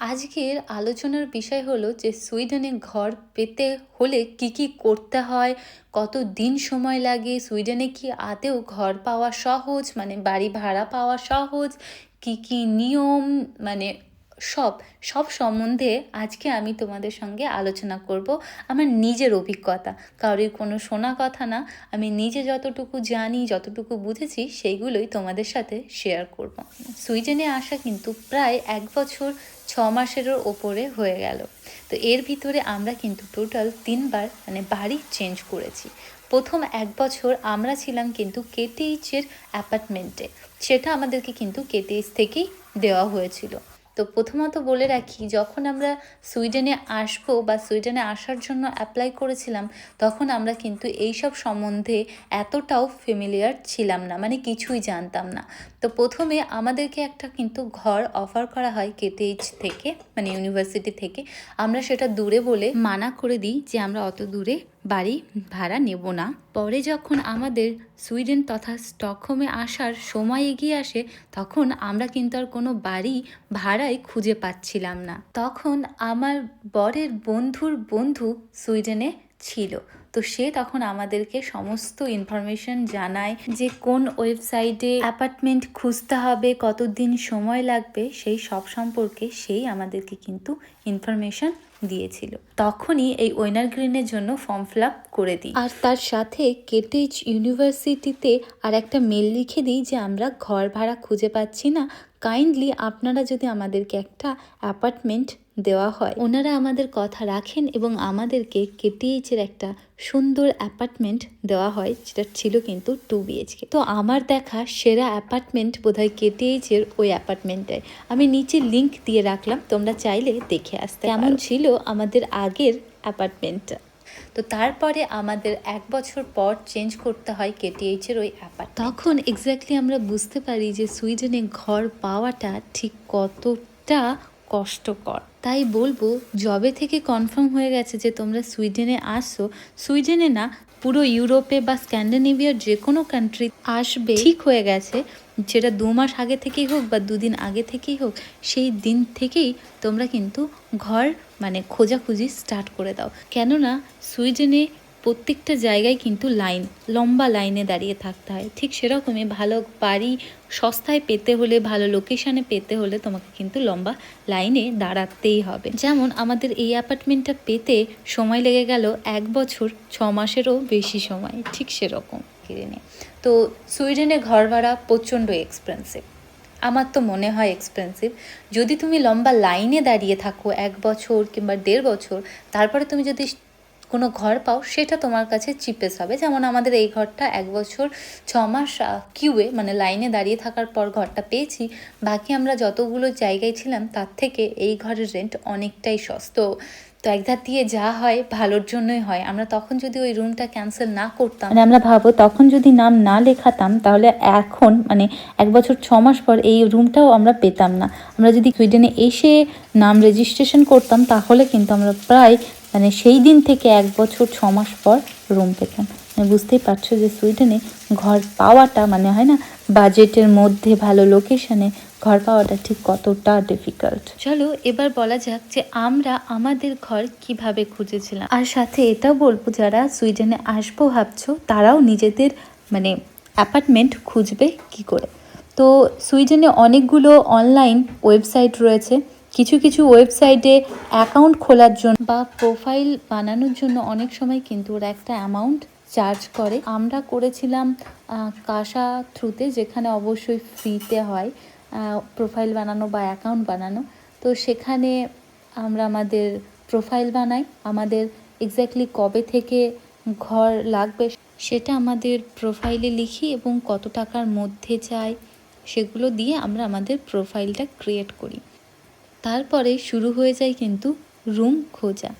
আজকের আলোচনার বিষয় হলো যে সুইডেনে ঘর পেতে হলে কি কি করতে হয়, কত দিন সময় লাগে, সুইডেনে কি আদৌ ঘর পাওয়া সহজ মানে বাড়ি ভাড়া পাওয়া সহজ, কি কি নিয়ম মানে সব সব সম্বন্ধে আজকে আমি তোমাদের সঙ্গে আলোচনা করব আমার নিজের অভিজ্ঞতা। কারোর কোনো শোনা কথা না, আমি নিজে যতটুকু জানি, যতটুকু বুঝেছি, সেইগুলোই তোমাদের সাথে শেয়ার করব। সুইডেনে আসা কিন্তু প্রায় এক বছর ছ মাসেরও ওপরে হয়ে গেল। তো এর ভিতরে আমরা কিন্তু টোটাল তিনবার মানে বাড়ি চেঞ্জ করেছি। প্রথম এক বছর আমরা ছিলাম কিন্তু কেটিএইচের অ্যাপার্টমেন্টে সেটা আমাদেরকে কিন্তু কেটিএইচ থেকেই দেওয়া হয়েছিল। তো প্রথমত বলে রাখি, যখন আমরা সুইডেনে আসব বা সুইডেনে আসার জন্য অ্যাপ্লাই করেছিলাম, তখন আমরা কিন্তু এইসব সম্বন্ধে এতটাও ফেমিলিয়ার ছিলাম না মানে কিছুই জানতাম না। তো প্রথমে আমাদেরকে একটা কিন্তু ঘর অফার করা হয় কেটিএইচ থেকে মানে ইউনিভার্সিটি থেকে। আমরা সেটা দূরে বলে মানা করে দিই যে আমরা অত দূরে বাড়ি ভাড়া নেব না। পরে যখন আমাদের সুইডেন তথা স্টকহোমে আসার সময় এগিয়ে আসে, তখন আমরা কিন্তু আর কোনো বাড়ি ভাড়াই খুঁজে পাচ্ছিলাম না। তখন আমার বরের বন্ধুর বন্ধু সুইডেনে ছিল। তো সে তখন আমাদেরকে সমস্ত ইনফরমেশন জানায় যে কোন ওয়েবসাইটে অ্যাপার্টমেন্ট খুঁজতে হবে, কতদিন সময় লাগবে, সেই সব সম্পর্কে সেই আমাদেরকে কিন্তু ইনফরমেশন দিয়েছিল। তখনই এই ওয়েনার গ্রিনের জন্য ফর্ম ফিল করে দিই। আর তার সাথে কেটেজ ইউনিভার্সিটিতে আর একটা মেল লিখে দিই যে আমরা ঘর ভাড়া খুঁজে পাচ্ছি না কাইন্ডলি আপনারা যদি আমাদেরকে একটা অ্যাপার্টমেন্ট দেওয়া হয় ওনারা আমাদের কথা রাখেন এবং আমাদেরকে কেটিএইচের একটা সুন্দর অ্যাপার্টমেন্ট দেওয়া হয় যেটা ছিল কিন্তু টু বিএইচকে তো আমার দেখা সেরা অ্যাপার্টমেন্ট বোধহয় কেটিএইচের ওই অ্যাপার্টমেন্টটায় আমি নিচে লিংক দিয়ে রাখলাম তোমরা চাইলে দেখে আসতে এমন ছিল আমাদের আগের অ্যাপার্টমেন্টটা তো তারপরে আমাদের এক বছর পর চেঞ্জ করতে হয় কেটিএইচের ওই অ্যাপার তখন এক্স্যাক্টলি আমরা বুঝতে পারি যে সুইডেনে ঘর পাওয়াটা ঠিক কতটা কষ্টকর। তাই বলব জবে থেকে কনফার্ম হয়ে গেছে যে তোমরা সুইডেনে আসো। সুইডেনে না পুরো ইউরোপে বা স্ক্যান্ডিনেভিয়ার যে কোনো কান্ট্রি আসবে, ঠিক হয়ে গেছে। যেটা দু মাস আগে থেকেই হোক বা দুদিন আগে থেকেই হোক, সেই দিন থেকেই তোমরা কিন্তু ঘর মানে খোঁজাখুঁজি স্টার্ট করে দাও। কেননা সুইডেনে প্রত্যেকটা জায়গায় কিন্তু লাইন, লম্বা লাইনে দাঁড়িয়ে থাকতে হয়। ঠিক সেরকমই ভালো বাড়ি সস্তায় পেতে হলে, ভালো লোকেশানে পেতে হলে তোমাকে কিন্তু লম্বা লাইনে দাঁড়াতেই হবে। যেমন আমাদের এই অ্যাপার্টমেন্টটা পেতে সময় লেগে গেল এক বছর, ছ মাসেরও বেশি সময়। ঠিক সেরকম কিনে তো সুইডেনে ঘর ভাড়া প্রচণ্ড এক্সপেন্সিভ আমার তো মনে হয় এক্সপেন্সিভ যদি তুমি লম্বা লাইনে দাঁড়িয়ে থাকো এক বছর কিংবা দেড় বছর, তারপরে তুমি যদি কোনো ঘর পাও, সেটা তোমার কাছে চিপেস হবে। যেমন আমাদের এই ঘরটা এক বছর ছ মাস কিউয়ে মানে লাইনে দাঁড়িয়ে থাকার পর ঘরটা পেয়েছি। বাকি আমরা যতগুলো জায়গায় ছিলাম, তার থেকে এই ঘরের রেন্ট অনেকটাই সস্ত। তো একধার দিয়ে যা হয়, ভালোর জন্যই হয়। আমরা তখন যদি ওই রুমটা ক্যান্সেল না করতাম মানে আমরা ভাবো, তখন যদি নাম না লেখাতাম, তাহলে এখন মানে এক বছর ছ মাস পর এই রুমটাও আমরা পেতাম না। আমরা যদি সুইডেনে এসে নাম রেজিস্ট্রেশন করতাম, তাহলে কিন্তু আমরা প্রায় মানে সেই দিন থেকে এক বছর ছ মাস পর রুম পেতাম। মানে বুঝতেই পারছ যে সুইডেনে ঘর পাওয়াটা মানে হয় না বাজেটের মধ্যে ভালো লোকেশনে ঘর পাওয়াটা ঠিক কতটা ডিফিকাল্ট চলো এবার বলা যাক যে আমরা আমাদের ঘর কীভাবে খুঁজেছিলাম। আর সাথে এটাও বলব যারা সুইডেনে আসব ভাবছ তারাও নিজেদের মানে অ্যাপার্টমেন্ট খুঁজবে কি করে? তো সুইডেনে অনেকগুলো অনলাইন ওয়েবসাইট রয়েছে। কিছু কিছু ওয়েবসাইটে অ্যাকাউন্ট খোলার জন্য বা প্রোফাইল বানানোর জন্য অনেক সময় কিন্তু ওরা একটা অ্যামাউন্ট চার্জ করে। আমরা করেছিলাম কাশা থ্রুতে যেখানে অবশ্যই ফ্রিতে হয় প্রোফাইল বানানো বা অ্যাকাউন্ট বানানো। তো সেখানে আমরা আমাদের প্রোফাইল বানাই, আমাদের এক্স্যাক্টলি কবে থেকে ঘর লাগবে সেটা আমাদের প্রোফাইলে লিখি এবং কত টাকার মধ্যে চাই সেগুলো দিয়ে আমরা আমাদের প্রোফাইলটা ক্রিয়েট করি। তারপরে শুরু হয়ে যায় কিন্তু রুম খোঁজা।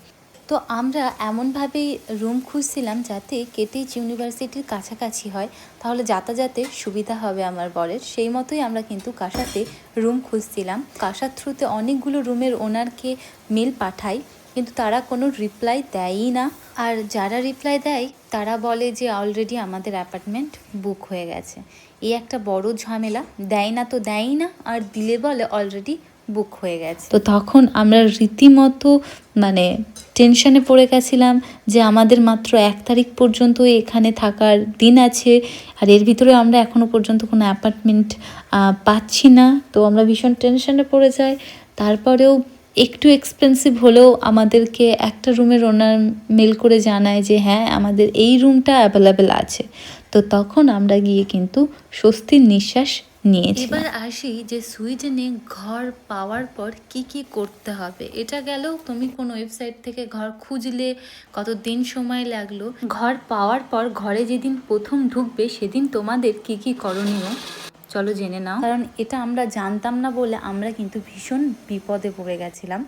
তো আমরা এমনভাবেই রুম খুঁজছিলাম যাতে কেটিচ ইউনিভার্সিটির কাছাকাছি হয়, তাহলে যাতায়াতের সুবিধা হবে আমার বরের। সেই মতোই আমরা কিন্তু কাসাতে রুম খুঁজছিলাম। কাসার থ্রুতে অনেকগুলো রুমের ওনারকে মেল পাঠাই, কিন্তু তারা কোনো রিপ্লাই দেয়ই না। আর যারা রিপ্লাই দেয়, তারা বলে যে অলরেডি আমাদের অ্যাপার্টমেন্ট বুক হয়ে গেছে। এই একটা বড় ঝামেলা। দেয় না তো দেয়ই না, আর দিলে বলে অলরেডি বুক হয়ে গেছে। তো তখন আমরা রীতিমতো মানে টেনশনে পড়ে গেছিলাম যে আমাদের মাত্র এক তারিখ পর্যন্ত এখানে থাকার দিন আছে আর এর ভিতরে আমরা এখনও পর্যন্ত কোনো অ্যাপার্টমেন্ট পাচ্ছি না। তো আমরা ভীষণ টেনশনে পড়ে যাই। তারপরেও একটু এক্সপেন্সিভ হলেও আমাদেরকে একটা রুমের ওনার মেল করে জানায় যে হ্যাঁ আমাদের এই রুমটা অ্যাভেলেবেল আছে। তো তখন আমরা গিয়ে কিন্তু স্বস্তির নিঃশ্বাস নিয়েছি এবার আসি যে সুইডেনে ঘর পাওয়ার পর কি কি করতে হবে। এটা গেলেও তুমি কোন ওয়েবসাইট থেকে ঘর খুঁজলে কত দিন সময় লাগল? ঘর পাওয়ার পর ঘরে যেদিন প্রথম ঢুকবে, সেদিন তোমাদের কি কি করণীয়? চলো জেনে নাও। কারণ এটা আমরা জানতাম না বলে আমরা কিন্তু ভীষণ বিপদে পড়ে গেছিলাম।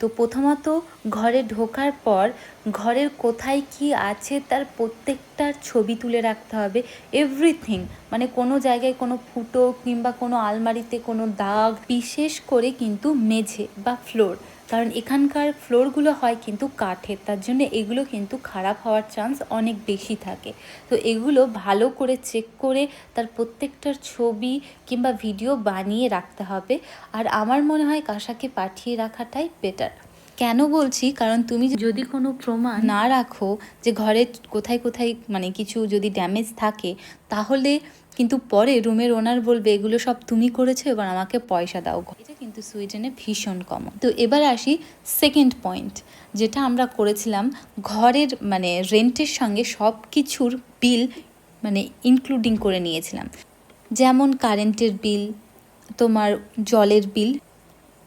তো প্রথমত ঘরে ঢোকার পর ঘরের কোথায় কি আছে তার প্রত্যেকটার ছবি তুলে রাখতে হবে। এভরিথিং মানে কোনো জায়গায় কোনো ফুটো কিংবা কোনো আলমারিতে কোনো দাগ, বিশেষ করে কিন্তু মেঝে বা ফ্লোর কারণ এখানকার ফ্লোরগুলো হয় কিন্তু কাঠের তার জন্য এগুলো কিন্তু খারাপ হওয়ার চান্স অনেক বেশি থাকে। তো এগুলো ভালো করে চেক করে তার প্রত্যেকটার ছবি কিংবা ভিডিও বানিয়ে রাখতে হবে। আর আমার মনে হয় কাসাকে পাঠিয়ে রাখাটাই বেটার কেন বলছি? কারণ তুমি যদি কোনো প্রমাণ না রাখো যে ঘরে কোথায় কোথায় মানে কিছু যদি ড্যামেজ থাকে তাহলে কিন্তু পরে রুমের ওনার বলবে এগুলো সব তুমি করেছ এবার আমাকে পয়সা দাও। এটা কিন্তু সুইডেনে ভীষণ কমন তো এবার আসি সেকেন্ড পয়েন্ট যেটা আমরা করেছিলাম ঘরের মানে রেন্টের সঙ্গে সব কিছুর বিল মানে ইনক্লুডিং করে নিয়েছিলাম। যেমন কারেন্টের বিল তোমার জলের বিল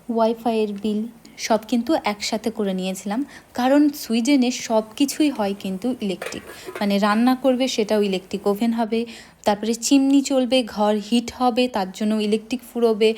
ওয়াইফাইয়ের বিল সব কিন্তু একসাথে করে নিয়েছিলাম। কারণ সুইডেনে সব কিছুই হয় কিন্তু ইলেকট্রিক মানে রান্না করবে সেটাও ইলেকট্রিক ওভেন হবে তারপরে চিমনি চলবে, ঘর হিট হবে, তার জন্য ইলেকট্রিক ফুরোবে।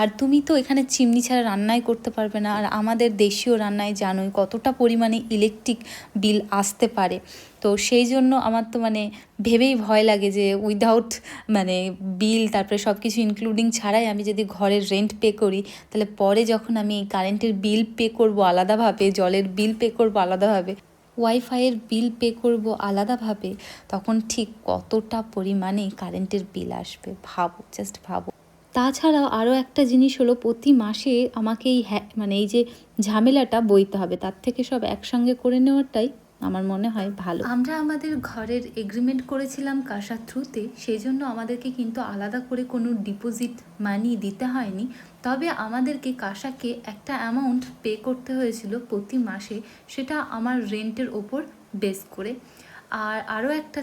আর তুমি তো এখানে চিমনি ছাড়া রান্নাই করতে পারবে না। আর আমাদের দেশীয় রান্নায় জানোই কতটা পরিমাণে ইলেকট্রিক বিল আসতে পারে। তো সেই জন্য আমার তো মানে ভেবেই ভয় লাগে যে উইদাউট মানে বিল তারপরে সব কিছু ইনক্লুডিং ছাড়াই আমি যদি ঘরের রেন্ট পে করি, তাহলে পরে যখন আমি কারেন্টের বিল পে করব আলাদাভাবে, জলের বিল পে করব আলাদাভাবে ওয়াইফাইয়ের বিল পে করব আলাদাভাবে, তখন ঠিক কতটা পরিমাণে কারেন্টের বিল আসবে, ভাবো জাস্ট ভাবো। তাছাড়াও আরও একটা জিনিস হলো, প্রতি মাসে আমাকে এই হ্যাঁ মানে এই যে ঝামেলাটা বইতে হবে, তার থেকে সব একসঙ্গে করে নেওয়াটাই আমার মনে হয় ভালো। আমরা আমাদের ঘরের এগ্রিমেন্ট করেছিলাম কাসার থ্রুতে সেই জন্য আমাদেরকে কিন্তু আলাদা করে কোনো ডিপোজিট মানি দিতে হয়নি। তবে আমাদেরকে কাসাকে একটা অ্যামাউন্ট পে করতে হয়েছিল প্রতি মাসে, সেটা আমার রেন্টের ওপর বেস করে। আর আরও একটা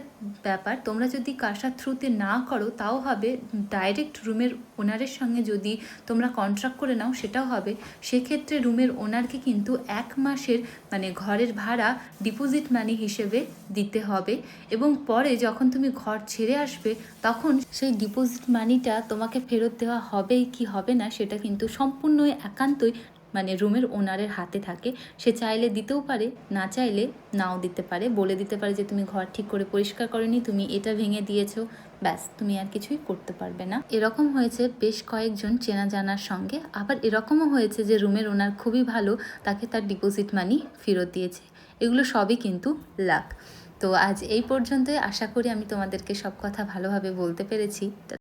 ব্যাপার, তোমরা যদি কাসার থ্রুতে না করো, তাও হবে ডাইরেক্ট রুমের ওনারের সঙ্গে যদি তোমরা কন্ট্রাক্ট করে নাও, সেটাও হবে। সেক্ষেত্রে রুমের ওনারকে কিন্তু এক মাসের মানে ঘরের ভাড়া ডিপোজিট মানি হিসেবে দিতে হবে এবং পরে যখন তুমি ঘর ছেড়ে আসবে, তখন সেই ডিপোজিট মানিটা তোমাকে ফেরত দেওয়া হবে কি হবে না, সেটা কিন্তু সম্পূর্ণই একান্তই মানে রুমের ওনারের হাতে থাকে। সে চাইলে দিতেও পারে, না চাইলে নাও দিতে পারে। বলে দিতে পারে যে, তুমি ঘর ঠিক করে পরিষ্কার করনি, তুমি এটা ভেঙে দিয়েছ। ব্যাস, তুমি আর কিছুই করতে পারবে না। এরকম হয়েছে বেশ কয়েকজন চেনা জানার সঙ্গে। আবার এরকমও হয়েছে যে, রুমের ওনার খুবই ভালো, তাকে তার ডিপোজিট মানি ফেরত দিয়েছে। এগুলো সবই কিন্তু লাক তো আজ এই পর্যন্তই। আশা করি আমি তোমাদেরকে সব কথা ভালোভাবে বলতে পেরেছি।